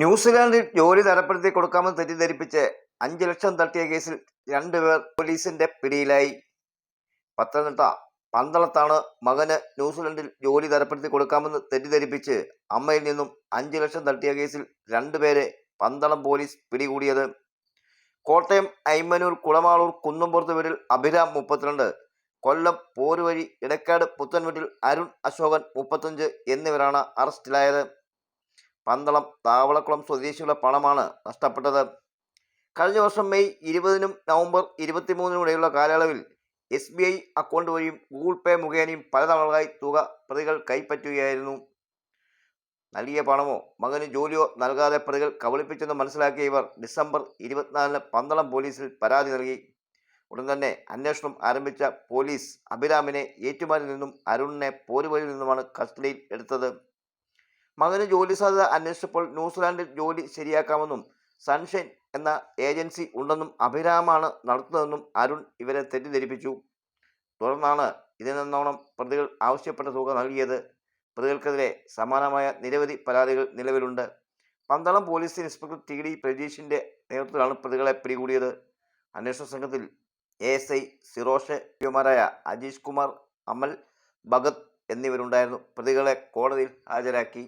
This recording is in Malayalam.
ന്യൂസിലാൻഡിൽ ജോലി തരപ്പെടുത്തി കൊടുക്കാമെന്ന് തെറ്റിദ്ധരിപ്പിച്ച് അഞ്ച് ലക്ഷം തട്ടിയ കേസിൽ രണ്ടുപേർ പോലീസിന്റെ പിടിയിലായി. പത്തനംതിട്ട പന്തളത്താണ് മകന് ന്യൂസിലൻഡിൽ ജോലി തരപ്പെടുത്തി കൊടുക്കാമെന്ന് തെറ്റിദ്ധരിപ്പിച്ച് അമ്മയിൽ നിന്നും അഞ്ച് ലക്ഷം തട്ടിയ കേസിൽ രണ്ടുപേരെ പന്തളം പോലീസ് പിടികൂടിയത്. കോട്ടയം ഐമനൂർ കുളമാളൂർ കുന്നുംപുറത്ത് വീട്ടിൽ അഭിരാം മുപ്പത്തിരണ്ട് കൊല്ലം പോരുവഴി ഇടക്കാട് പുത്തൻവീട്ടിൽ അരുൺ അശോകൻ മുപ്പത്തഞ്ച് എന്നിവരാണ് അറസ്റ്റിലായത്. പന്തളം താവളക്കുളം സ്വദേശികളുടെ പണമാണ് നഷ്ടപ്പെട്ടത്. കഴിഞ്ഞ വർഷം മെയ് ഇരുപതിനും നവംബർ ഇരുപത്തിമൂന്നിനും ഇടയിലുള്ള കാലയളവിൽ എസ് ബി ഐ അക്കൗണ്ട് വഴിയും ഗൂഗിൾ പേ മുഖേനയും പലതവണകളായി തുക പ്രതികൾ കൈപ്പറ്റുകയായിരുന്നു. നൽകിയ പണമോ മകന് ജോലിയോ നൽകാതെ പ്രതികൾ കബളിപ്പിച്ചെന്ന് മനസ്സിലാക്കിയ ഇവർ ഡിസംബർ ഇരുപത്തിനാലിന് പന്തളം പോലീസിൽ പരാതി നൽകി. ഉടൻ തന്നെ അന്വേഷണം ആരംഭിച്ച പോലീസ് അഭിരാമിനെ ഏറ്റുമാനിൽ നിന്നും അരുണിനെ പോരുവഴിയിൽ നിന്നുമാണ് കസ്റ്റഡിയിൽ എടുത്തത്. മകന് ജോലി സാധ്യത അന്വേഷിച്ചപ്പോൾ ന്യൂസിലാൻഡിൽ ജോലി ശരിയാക്കാമെന്നും സൺഷൈൻ എന്ന ഏജൻസി ഉണ്ടെന്നും അഭിരാമാണ് നടത്തുന്നതെന്നും അരുൺ ഇവരെ തെറ്റിദ്ധരിപ്പിച്ചു. തുടർന്നാണ് ഇതിൽ നിന്നോണം പ്രതികൾ ആവശ്യപ്പെട്ട തുക നൽകിയത്. പ്രതികൾക്കെതിരെ സമാനമായ നിരവധി പരാതികൾ നിലവിലുണ്ട്. Pandalam police inspector T D പ്രജീഷിന്റെ നേതൃത്വത്തിലാണ് പ്രതികളെ പിടികൂടിയത്. അന്വേഷണ സംഘത്തിൽ എ എസ് ഐ സിറോഷ് പിമാരായ അജീഷ് കുമാർ അമൽ ഭഗത് എന്നിവരുണ്ടായിരുന്നു. പ്രതികളെ കോടതിയിൽ ഹാജരാക്കി.